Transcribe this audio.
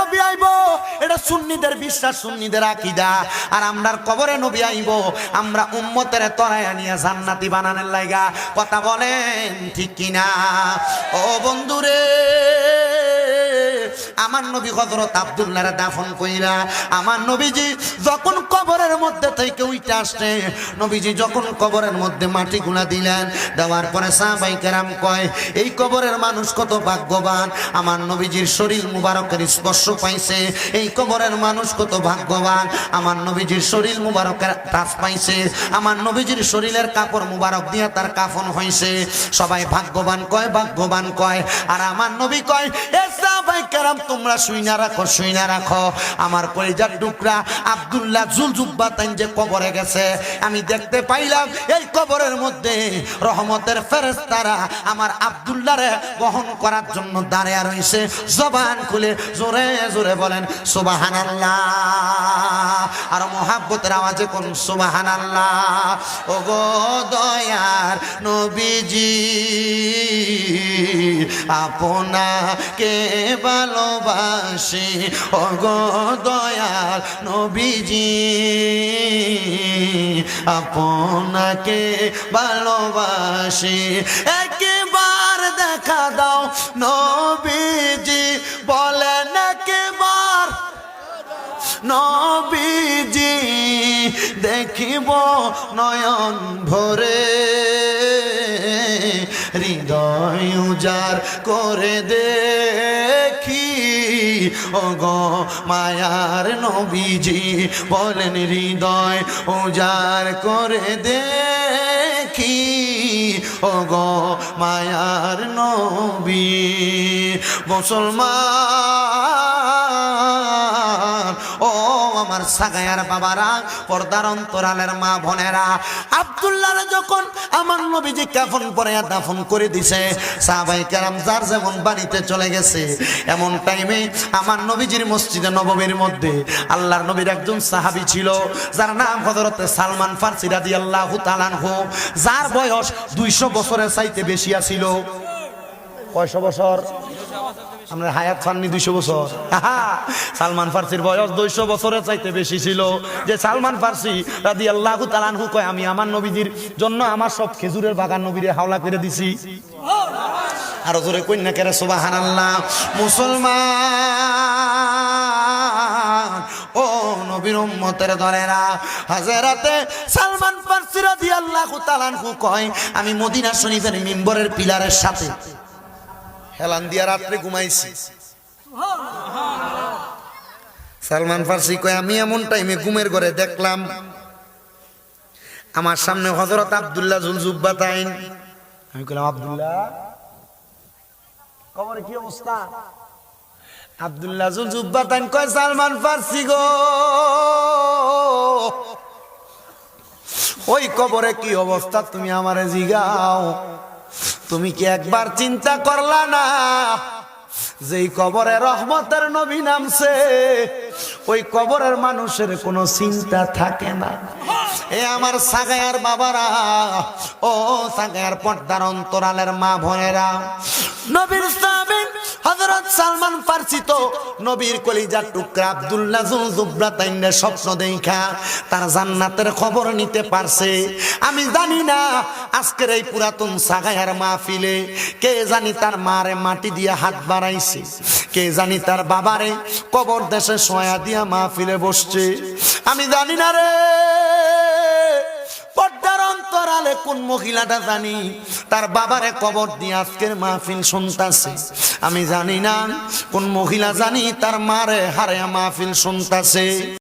নবী আইব। এটা সুন্নিদের বিশ্বাস, সুন্নিদের আকিদা। আর আমরার কবরে নবী আইব। আমরা উম্মতের তরায় নিয়ে জান্নাতি বানানের লাইগা। কথা বলেন ঠিক কিনা? ও বন্ধুরে আমার নবী হজরত আব্দুল্লাহ দাফন কইরা, আমার নবীজি যখন কবরের মধ্যে থেকে উইটা আসছে, নবীজি যখন কবরের মধ্যে মাটি গুলা দিলেন, দেওয়ার পরে সাহাবাই কেরাম কয়, এই কবরের মানুষ কত ভাগ্যবান, আমার নবীজির শরীর মুবারকের স্পর্শ পাইছে, এই কবরের মানুষ কত ভাগ্যবান, আমার নবীজির শরীর মুবারকের টাচ পাইছে, আমার নবীজির শরীরের কাপড় মুবারক দিয়ে তার কাফন হয়েছে সবাই ভাগ্যবান কয় ভাগ্যবান কয়। আর আমার নবী কয়, এ সাহাবাই কেরাম তোমরা শুইনা রাখো শুইনা রাখো। আমার কলিজার টুকরা আব্দুল্লাহ জুলজুব্বা তাইন যে কবরে গেছে, আমি দেখতে পাইলাম এই কবরের মধ্যে রহমতের ফেরেস্তারা আমার আব্দুল্লাহরে বহন করার জন্য দাঁড়িয়ে রয়েছে। জবান খুলে জোরে জোরে বলেন সুবাহান আর মহাব্বতের আওয়াজে কোন সুবাহান ও গো দয়ার নবীজি, আপনাকে ভালোবাসি। ও গো দয়াল নবীজি, আপনাকে ভালোবাসি। একবার দেখা দাও নবীজি বলেন একবার নবীজি, দেখিব নয়ন ভরে। হৃদয় উজার করে দেখি ও গো মায়ার নবীজি বলেন হৃদয় উজার করে দেখি। অগ মায়ার নবী মুসলমান আমার সাগায়ার বাবারা, পর্দার অন্তরালের মা বোনেরা, আব্দুল্লাহ যখন আমার নবীজি কাফন পরে দাফন করে দিছে, সাহাবাই কেরাম যার যেমন বাড়িতে চলে গেছে, এমন টাইমে আমার নবীজির মসজিদে নবমীর মধ্যে আল্লাহর নবীর একজন সাহাবী ছিল, যার নাম হযরতে সালমান ফারসি রাদিয়াল্লাহু তাআলাহু যার বয়স দুইশো বছরের চাইতে বেশি আছিল। কয়শো বছর? আমরা হায়াত ফাননি দুইশো বছর। সালমান ফার্সির বয়স দুইশো বছরের চাইতে বেশি ছিল। যে সালমান ফার্সি রাদি আল্লাহ তালানহু কয়, আমি আমার নবীজির জন্য আমার সব খেজুরের বাগান নবীরে হাওলা করে দিছি। আরও জোরে কন্যা কেরে সুবাহান আল্লাহ মুসলমান, ও নবীর উম্মতের ধরেরা হাজারাতে সালমান ফার্সি রাদি আল্লাহ তালানহু কয়, আমি মদিনা শরীফের মিম্বরের পিলারের সাথে হেলান দিয়া রাত্রে ঘুমাইছি। সালমান ফার্সি কয়, আমি এমন টাইমে ঘুমের ঘরে দেখলাম আমার সামনে হজরত আব্দুল্লাহ জুলজুব্বা তাইন। আমি কইলাম, আব্দুল্লাহ, কবরে কি অবস্থা? আব্দুল্লাহ জুলজুব্বা তাইন কয়, সালমান ফার্সি গো, ওই কবরে কি অবস্থা? তুমি আমারে জিগাও। তুমি কি একবার চিন্তা করলা না? যেই কবরে রহমতের নবী নামছে, ওই কবরের মানুষের কোনো চিন্তা থাকে না। এ আমার সাগায়ার বাবারা, ও সাগায়ার পর্দার অন্তরালের মা বোনেরা, নবীর সাহাবী হযরত সালমান ফার্সি তো নবীর কলিজার টুকরা আব্দুল্লাহ জুলজুবরা তাইনে স্বপ্ন দেখা তার জান্নাতের খবর নিতে পারছে। আমি জানি না আজকের এই পুরাতন সাগায়ার মাহফিলে কে জানি তার মারে মাটি দিয়ে হাত বাড়াইছে, কে জানি তার বাবারে কবর দেশে সয়া দিয়া মাহফিলে বসছে। আমি জানি না রে পর্দার কোন মহিলাটা জানি? তার বাবারে কবর দিয়ে আজকের মাহফিল শুনতাছে। আমি জানি না কোন মহিলা জানি, তার মারে হারে মাহফিল শুনতাছে।